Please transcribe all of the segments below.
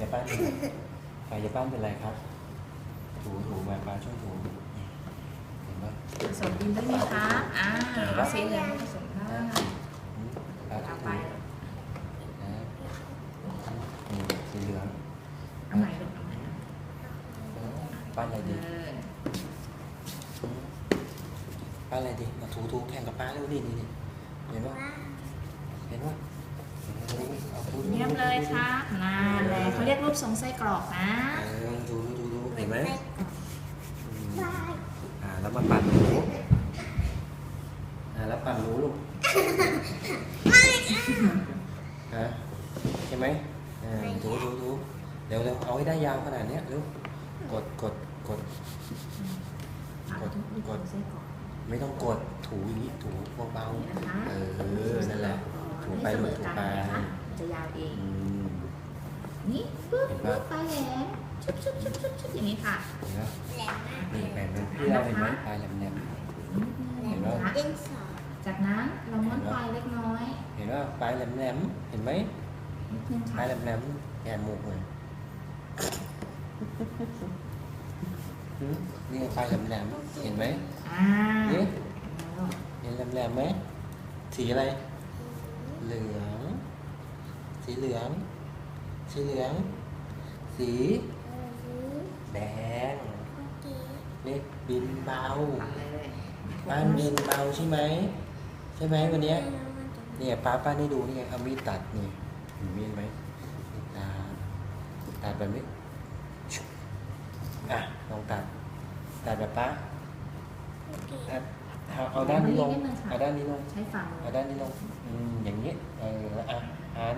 ยายป้านเป็นไรขายายป้านเป็นไรครับ ถูถูมาป้าช่วยถูเห็นปะผสมดินด้วยไหมคะอ่าเอาสีเหลืองผสมได้อืมป้าช่เอาวยไปถูนะนี่สีเหลืองเอาใหม่ลูกเอาใหม่นะป้านอะไรเอดีออืมป้านอะไรดีมาถูถูแข่งกับป้าเร็วนี่นี่นี่เห็นปะเห็นปะเอาถูถู เยี่ยมเลยครับนานเลยเขาเรียกรูปทรงไส้กรอกนะเออถูถูถูถูเห็นไหมไส้กรอกอืมได้อ่าแล้วมาปั่นหนูอ่าแล้วปั่นหนูลูกฮะใช่ไหมอ่าถูถูถูเร็วเร็วเอาให้ได้ยาวขนาดเนี้ยเร็วกดกดกดกดรูปทรงไส้กรอกไม่ต้องกดถูอย่างนี้ถูเบานี่นะคะๆเออนั่นแหละ ถูไปลูกถูไปนะคะจะยาวเอง อืม นี่ปึ๊บเห็นปะ ปึ๊บไปแหลมชุบชุบชุบชุบชุบอย่างนี้ค่ะเห็นไหมแหลมมากนี่แบ่งเป็นพี่เราเห็นไหมปลายแหลมแหลมนิดนึงเห็นปะนะคะดินสอจากนั้นเราม้วนปลายเล็กน้อยเห็นว่าปลายแหลมแหลมเห็นไหมนิดนึงปค่ะลายแหลมแหลมแกนหมูกเลยหืมนี่ไงปลายแหลมแหลมเห็นไหมอ่านี่เห็นแหลมแหลมไหมสีอะไร เหลือง สีเหลือง สีเหลือง สีแดงนี่บินเบาปัดเลยบ้านบินเบาใช่ไหมใช่ไหมวันเนี้ยเนี่ยป้าป้านี่ดูนี่ไงเอามีดตัดนี่เห็นมีดไหมตัดตัดแบบนี้ชุบอะลองตัดตัดแบบป้าตัดเอาเอาด้านนี้ลงเอาด้านนี้ลงใช้ฝั่งเอาด้านนี้ลง อืมอย่างนี้เออแล้วอะหัน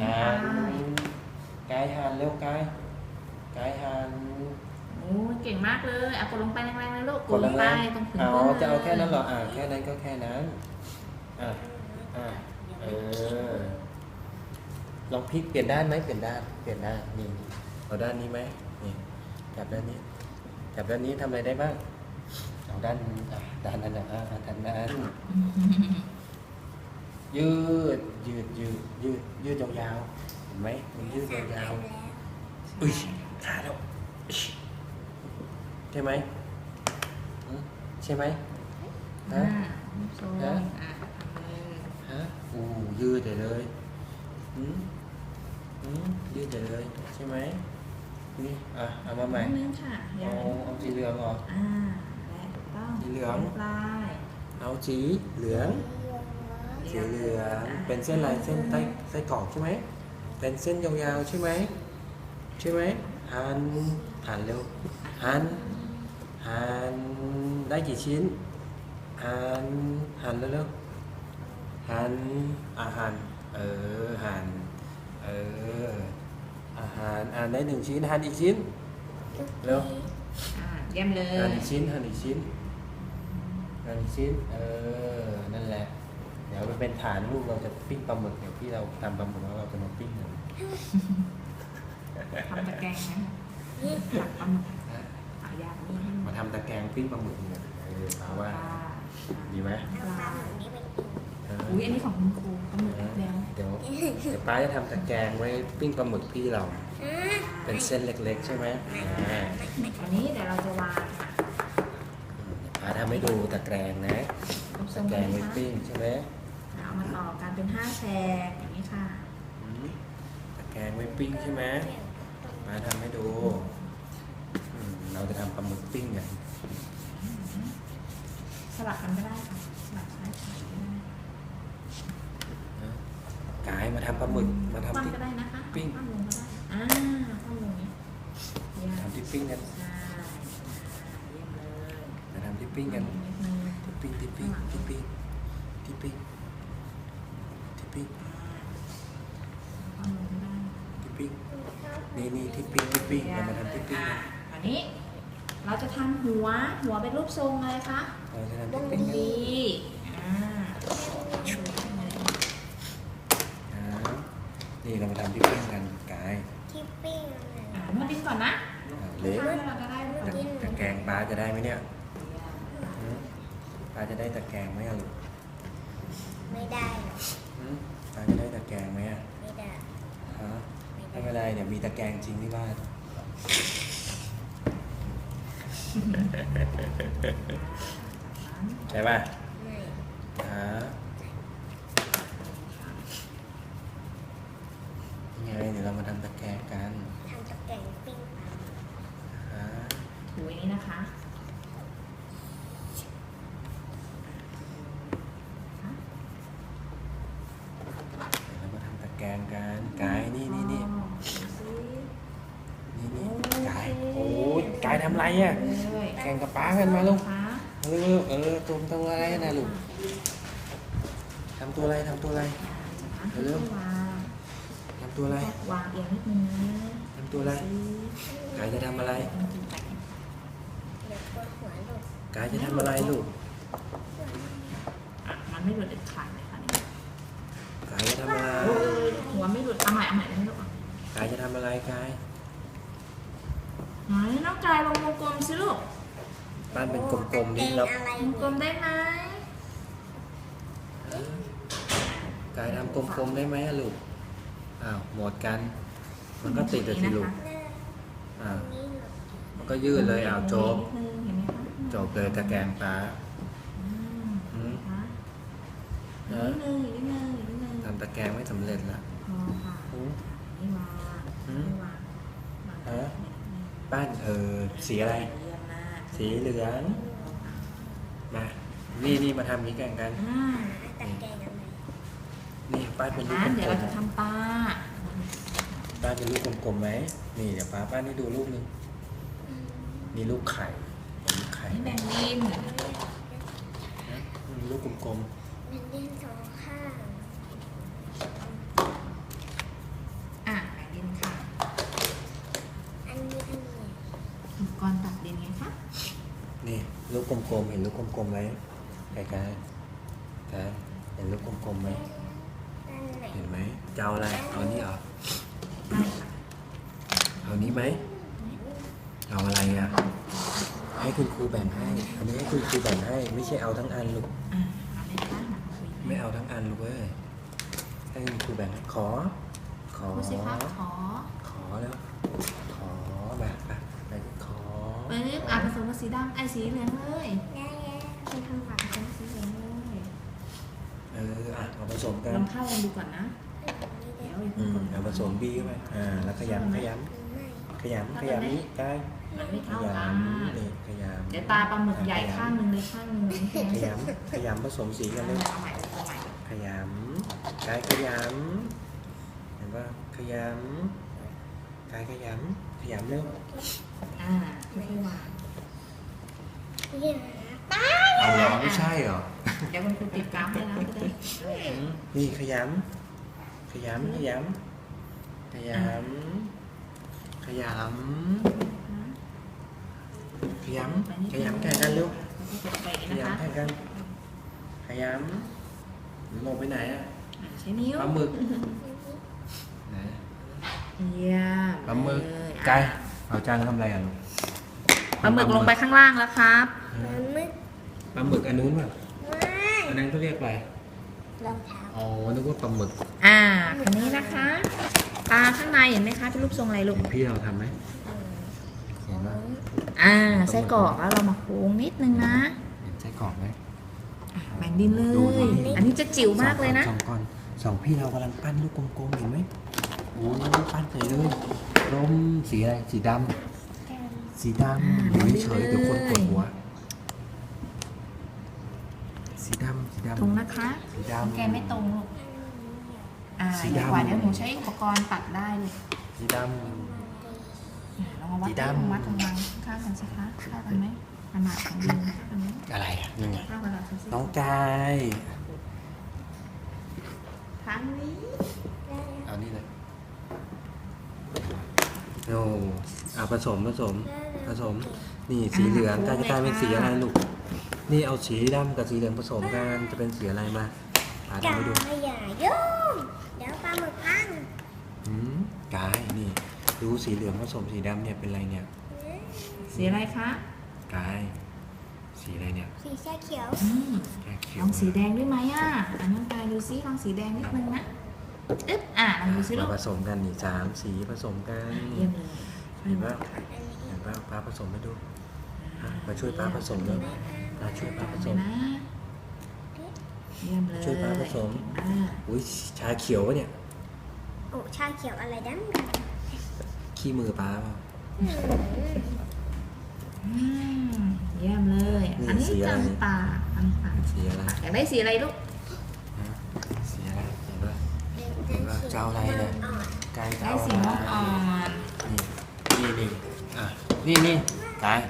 อ่หันากายหันเร็วกายกายหันโอ้ยเก่งมากเลยเอากดลงไปแรงๆเลยลูกกดแรงไปๆตรงถึงเอาก้นจะเอาแค่ลยนั้นเหรออ่าแค่นั้นก็แค่นั้นอ่าอ่าเออลองพลิกเปลี่ยนด้านไหมเปลี่ยนด้านเปลี่ยนด้านนี่เอาด้านนี้ไหมนี่จับด้านนี้จับด้านนี้ทำอะไรได้บ้างเอาด้านอะด้านนั้นนะอ่าด้านนั้น ยืดยืดยืดยืดยืดยาวๆเห็นไหมมันยืดยาวๆอุ้ยขาดแล้วอิ๊ยใช่ไหมอืมใช่ไหมอ่าฮะรูปทรงฮะอ่าทำเลยฮะอู้ยืดใหญ่เลยอืมอืมยืดใหญ่เลยใช่ไหมนี่อะเอามาใหม่นิดนึงค่ะอเอาย่าเอาสีเหลืองเหรออ่าและถูกต้องสีเหลืองปลายเอาสีเหลือง สีเหลืองเป็นเส้นอะไรเส้นไส้ไส้กรอกใช่ไหมเป็นเส้นยาวๆใช่ไหมใช่ไหมหันหันเร็วหันหันได้กี่ชิ้นหันหันเร็วๆหันอาหารเออหันเอออาหารอ่านได้หนึ่งชิ้นหันอีกชิ้นเร็วอ่าเยี่ยมเลยหันอีกชิ้นหันอีกชิ้นหันอีกชิ้นเออนั่นแหละ เดี๋ยวมันเป็นฐานลูกเราจะปิ้งปลาหมึกเดี๋ยวพี่เราทำปลาหมึกแล้วเราจะมาปิ้งกันทำตะแกรงนะตักปลาหมึกเอายางนี้ให้หมมาดทำตะแกรงปิ้งปลาหมึกเนี่ยเออเอาว่าค่ะดีไหมเอาปลาหมึกนี้ไปกินเอออุ้ยอันนี้ของคุณครูปลาหมึกแล้วเดี๋ยวเดี๋ยวป้าจะทำตะแกรงไว้ปิ้งปลาหมึกพี่เราอ่าเป็นเส้นเล็กๆ ใช่ไหมอ่าอันนี้เดี๋ยวเราจะวางค่ะป้าทำให้ดูตะแกรงนะรูปทรตะงแกรนี้งนะไว้คะปิ้งใช่ไหมเอา มาต่อกันเป็นห้าแฉกอย่างนี้ค่ะ อืมตะแกรงไว้ปิ้งใช่ไหมป้าทำให้ดูอืมเราจะทำปลาหมึกปิ้งกัน สลับกันก็ได้ค่ะสลับซ้ายขวาก็ได้นะกายมาทำปลาหมึกมาคทำว่ำที่ ก็ได้นะคะปิ้ง คว่ำลงก็ได้อ่าคว่ำลงนี้เยี่ยมทำที่ปิ้งกันใช่เยี่ยมเลยมาทำที่ปิ้งกันนิดนึง ที่ปิ้งที่ปิ้งที่ปิ้งที่ปิ้งที่ ปิ้งคว่ำลงก็ได้ที่ปิ้งนี่นี่ที่ปิ้งที่ปิ้งเรามาทำที่ปิ้งอะกันอันนี้ เราจะทำหัว หัวเป็นรูปทรงอะไรคะเราจะทำที่ปิ้งกันดีอ่าอ่านี่เรามาทำที่ปิ้งกันกายที่ปิ้งอ่านวดดินก่อนนะอ่าเละทำให้เราจะได้รูปตะทรงตะแกรงปลาจะได้ไหมเนี่ยหืมปลาจะได้ตะแกรงไหมอะลูก ไม่ได้หรอก หืมปลาจะได้ตะแกรงไหมอะ ไม่ได้ ฮะ ไม่ ไม่ ได้ เป็นไร เนี่ย มีตะแกรงจริงที่บ้าน ใช่ป่ะไม่ฮะยังไงเดี๋ยวเรามาทำตะแกรงกันทำตะแกรงปิ้งฮะถูอย่างนี้นะคะเดี๋ยวเรามาทำตะแกรงกันกายนี่นี่นี่อ๋อดูสินี่นี่กายโอ้ยกายทำไรอะเลยแข่งกับป้ากันมาลูกคะ เออเออตัวอะไรนะลูกทำตัวอะไรทำตัวอะไรเร็ววางทำตัวอะไรวางเอียงนิดนึงทำตัวอะไรกายจะทำอะไรกายจะทำอะไรลูกมันไม่หลุดเด็ดขาดเลยค่ะนี่กายจะทำอะไรหัวไม่หลุดเอาใหม่เอาใหม่ได้ไหมลูกกายจะทำอะไรกายไหนน้องกายลงวงกลมสิลูก บ้านเป็นกลมๆนี่แล้วตะแกรงอะไรวงกลมได้ไหมกายทำกลมๆได้ไหมอะลูกอ้าวหมดกัน มันก็ติดแต่สิลูกหน้าอ้าวนี่หนูมันก็ยืดเลยอ้าวจบนิดนึงเห็นไหมคะจบเลยตะแกรงป้าอืมอืมคะนะนิดนึงอีกนิดนึงอีกนิดนึงทำตะแกรงไม่สำเร็จละพอค่ะอืมนี่วางอืมนี่วางวางฮะนิดนึงบ้านเออสีอะไรเยี่ยมมาก สีเหลือง มานี่นี่มาทำอย่างนี้กันกัน อ่าตะแกรงอะไรนี่ป้าเป็นลูกงั้นกเดี๋ยวลเรามจะทำตาๆป้าเป็นลูกกลมๆไหมนี่เดี๋ยวป้าป้านี่ดูรูปหนึงมีลูกไข่เห็นลูกไข่นี่ไหมแบ่งดิน นะมีลูกกลมมันเล่นสองข้าง อะแบ่งดินค่ะ อันนี้อันนี้ อุปกรณ์ตัดดินไงคะ ๆนี่ ลูกกลมๆ เห็นลูกกลมๆไหมไก่ไก่ไก่เห็นลูกกลมๆไหมนั่นแหละเห็นไหมจะเอาอะไรเอานี่เหรอได้ค่ะเอานี้ไหมเอาอะไรอะ ให้คุณครูแบ่งให้ อันนี้ให้คุณครูแบ่งให้ ไม่ใช่เอาทั้งอันลูกอะเอาเลยค่ะมาคุยไม่เอาทั้งอันลูกเว้ย ให้คุณครูแบ่งให้ขอ ขอพูดสิคะขอขอแล้ว ขอแบบไปไปขอ ปึ๊บอะผสมกับสีดำไอ้สีเหลืองเลยได้แล้วเป็นทางหลังผสมกับสีเหลืองเลยเอออะเอาผสมกัลนองเข้ากันดูก่อนนะนี่เดี๋เดี๋ยยววอีกอืคนมเอาผสมบีเข้าไปอ่าแล้วขยำขยไม่ำขยำขยำนี้ได้มันไม่ขเท่ายกันำนี่ขยำเดี๋ยวตาปลาหมึกใหญ่ข้างหนึ่งเลยข้างหนึ่งเลยขยำขยำผสมสีกันเลย เอาใหม่เอาใหม่ขยำกายขยำเห็นป่ะขยำกายขยำ ขยำเร็วอ่าค่อยๆวางอย่าป้าเอาเหรอไม่ใช่เหรอเดี๋ยวคุณครูติดกราฟให้นะจะได้อืมนี่ขยำขยำขยำขยำขยำขยำขยำแข่งกันเร็วไปขนะคะยำแข่งกันขยำลงไปไหนอะอะใช้นิ้วปลาหมึกไหน เยี่ยมปลาหมึก เลยไก่อะเอาจานทำอะไรอะลูกปลาหมึกลงไปข้างล่างแล้วครับ มันมืดปลาหมึกอันนู้นป่ะไม่อันนั้นก็เรียกอะไรรองเท้าอ๋อนึกว่าปลาหมึกอ่าคันนี้นะคะปลาข้างในเห็นไหมคะเป็นรูปทรงอะไรลูกเห็นพี่เราทำไหมเห็นป่ะอ่าไส้กรอกแล้วเรามาโค้งนิดนึงนะเห็นไส้กรอกไหมอะแบ่งดินเลดูยดิ อันนี้จะจิ๋วมากเลยนะสองก่อนสองพี่เรากำลังปั้นลูกกลมๆเห็นไหม โอ้ปั้นใส่เลยลมสีอะไรสีดำสีดำอยู่เฉยๆเดี๋ยวคนปวดหัว สีดำสีดำตรงนะคะสีดำแกไม่ตรงลูกอ่าสีเดี๋ยวดำกว่าเดี๋ยวหนูใช้อุปกรณ์ตัดได้เลยสีดอะเรามาวัดสีตดำรงวัดตรงกลางข้างกันสิคะเข้ากันไหมขนาดของดินเข้ากันไหมำอะไรอะนี่ไงเข้ากันหรอสิน้องกายทางนี้เอานี่เลย โอ้เอาผสมผสมผสม นี่สีเหลืองกายจะกลายเป็นสีอะไรลูก นี่เอาสีดำกับสีเหลืองผสมกันจะเป็นสีอะไรมาอ่าอย่าทำให้ดูอย่ายุ่งเดี๋ยวปลาหมึกพังอืมกายนี่ดูสีเหลืองผสมสีดำเนี่ยเป็นอะไรเนี่ย สีอะไรคะกายสีอะไรเนี่ย สีชาเขียวอืมแค่เขีลยวองสีแดงด้วยไหมอะอันน้องกายดูซิลองสีแดงนิดนึงนะ ออึ๊บอ่าลองดูซิลูมากผสมกันนี่สามสีผสมกันเยี่ยมเลยเห็นป่ะเห็นป่ะป้าผสมให้ดูอะมาช่วยป้าผสมเลยมาช่วยป้าผสม นะเยี่ยมเลยช่วยป้าผสมเก่งมากอุ้ยชาเขียววะเนี่ยโอ้ชาเขียวอะไรดั้งขี้มือป้าเปล่า อืมเยี่ยมเลย นี่อันนี้สีอะไร จำปาจำปาสีอะไรอยากได้สีอะไรลูก ฮะสีอะไรเห็นป่ะ เห็นปะเจ้าอะไรเนี่ยไก่ได้เจ้าสีม่วงอ่อนนี่นี่นี่อะนี่นี่กาย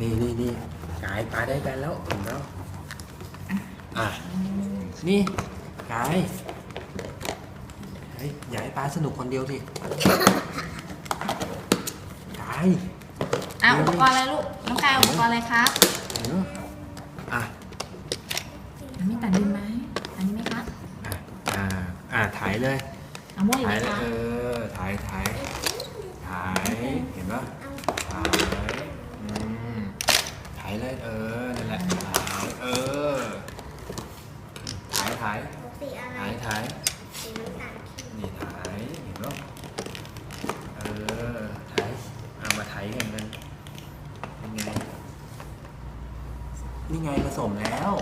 นี่นี่นี่กายป้าได้กันแล้วเห็นแล้วอะนี่กายเฮ้ยอย่าให้ป้าสนุกคนเดียวสิกาย อะอุปกรณ์อะไรลูก น้องกายอุปกรณ์อะไรครับเห็นปะอะ อันนี้ตัดดินไหมอันนี้ไหมครับ อะอ่าอ่าถ่าย เลยเอาโม่อีกไหถ่ามยเลยคะเออถ่ายถ่ายถ่ายเห็นปะถ่ายอืมถ่ายเลยเออนั่นแหละถ่ายเออถ่ายถ่ายสีอะไรถ่ายถ่ายสีน้ำตาลเข้มนี่ถ่ายเห็นปะเออถ่ายเอามาถ่ายกันเลยเป็นไงนี่ไงผสมแล้ว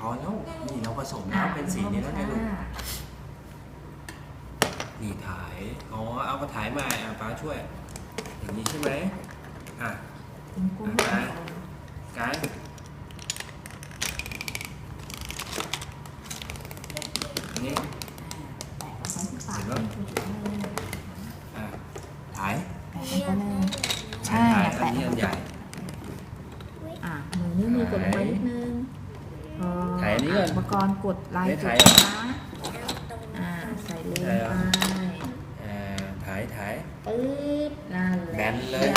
พอแล้วนี่เราผสมแล้วเป็นสีนี้แล้วไงลูก นี่ถ่าย อ๋อ เอามาถ่ายใหม่อะป้าช่วย อย่างนี้ใช่ไหมอะกุ้งกุ้งอะกายอันนี้แปะไว้ที่ปากเห็นปะอะถ่ายแปะไว้เลยใช่ถ่ายแปะอันนี้อันใหญ่ อะมือนิ้วมือกดลงไปนิดนึงพอถ่ายอันนี้ก่อน อุปกรณ์กดลายไม่จุถ่าดยอะนะ เอาตรง อ่าใส่เลน ถ่าย ไป อะ อ่า ถ่าย ถ่าย ปึ๊บนั่นแหละ แบนเลย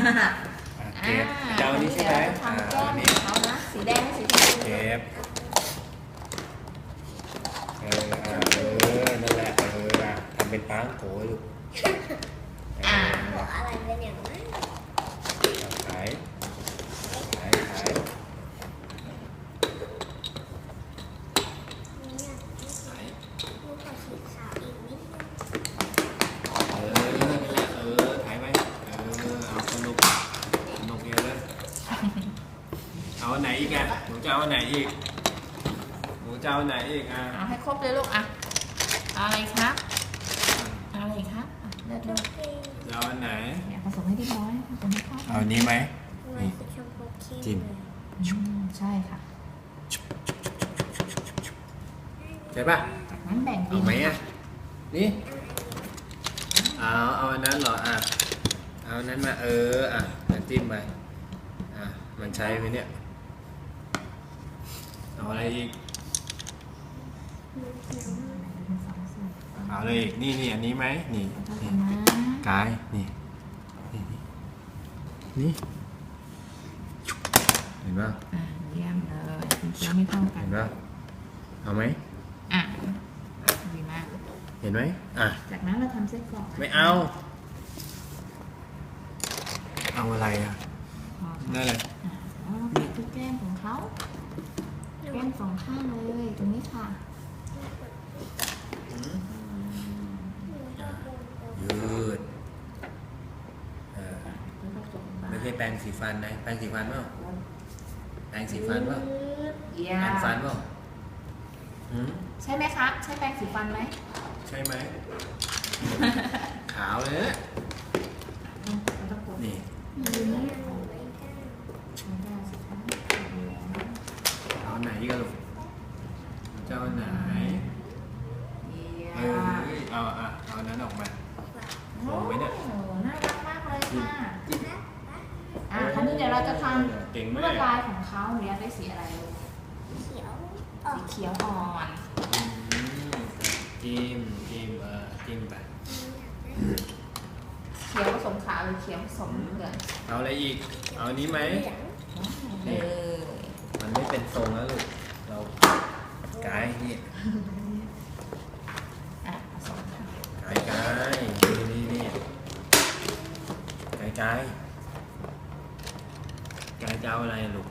ยี่มมากอะอ่าเก็บเจ้าอันนี้ใช่ไหมเดี๋ยวเราจะอ่าทำแก้มอันนี้ของเขานะสีแดงให้สีชมพูเก็บเอออะเออนั่นแหละเอออะทำเป็นป้างโกยลูกเออบอกอะไรเป็นอย่างนั้น ขายขายขาย เนี่ย ขาย ลูกกับสีขาวอีกนิดนึง เออนั่นแหละเออขายไหมเออเอาสนุกสนุกเยอะเลย เอาอันไหนอีกอะหนูจะเอาอันไหนอีกหนูจะเอาอันไหนอีกอะเอาให้ครบเลยลูกอะเอาอะไรครับเอาอะไรครับอะเลือกดูจะเอาอันไหนเนี่ยผสมให้เรียบร้อยผสมให้เข้ากัเอาอันนี้ไหมมันคือชมพูเข้มจิ้มเลยอืมใช่ค่ะใช่ป่ะจากนั้นแบ่งดิเอานไหมอะนี่เอาเอาอันนั้นเหรออะเอาอันนั้นมาเอออะเดี๋ยวจิ้มไปอะมันใช้ไหมเนี่ย เอาอะไรอีกสองส่วนเอาเลยอีกนี่นี่อันนี้ไหมนี่เท่านี่กันนะกายนี่นี่นี่นี่เห็นป่ะอะเยี่ยมเลยคุณเจ้าไม่เท่ากัเห็นนป่ะเอาไหมอะดีมาก เห็นไหมอะจากนั้นเราทำไส้กรอกไม่เอา เอาอะไรอะพอค่ะนั่นเลยอะแล้วเราปิดที่แก้มของเขา แก้มสองข้างเลยตรงนี้ค่ะยืดเออแล้วก็จบไม่ใช่แปรงสีฟันนะ แปรงสีฟันเปล่าแปรงสีฟันเปล่าเยี่ยแปรงมฟันเปล่าหืมใช่ไหมคะ ใช่แปรงสีฟันไหม ใช่ไหม ขาวเลยนะ เราต้องกด นี่ ดูนะไม่ได้สิคะ เอาอันไหนดีกันลูกเจ้าอันไหน เยี่ย เออ ม เอาอะเอาอันนั้นออกมา โอ้น่ารักมากเลยค่ะ อะคราวนี้เดี๋ยวเราจะท เก่งำ มา ลว ก ดลายของเขาหนูอยากได้สีอะไรลูก เขียวออ สี ก เขียวอ่อน อืมจิ้มจิ้มเออจิ้ มไป เขียวผสมขาวหรือเขียวผสมเหลืองเอาอะไรอีก เอาอันนี้ไหมเหลืองเออ มันไม่เป็นทรงแล้วลูก เรากายนี่อะผสมค่ะกายกายนี่นี่นี่กายกายกายจะเอาอะไรลูก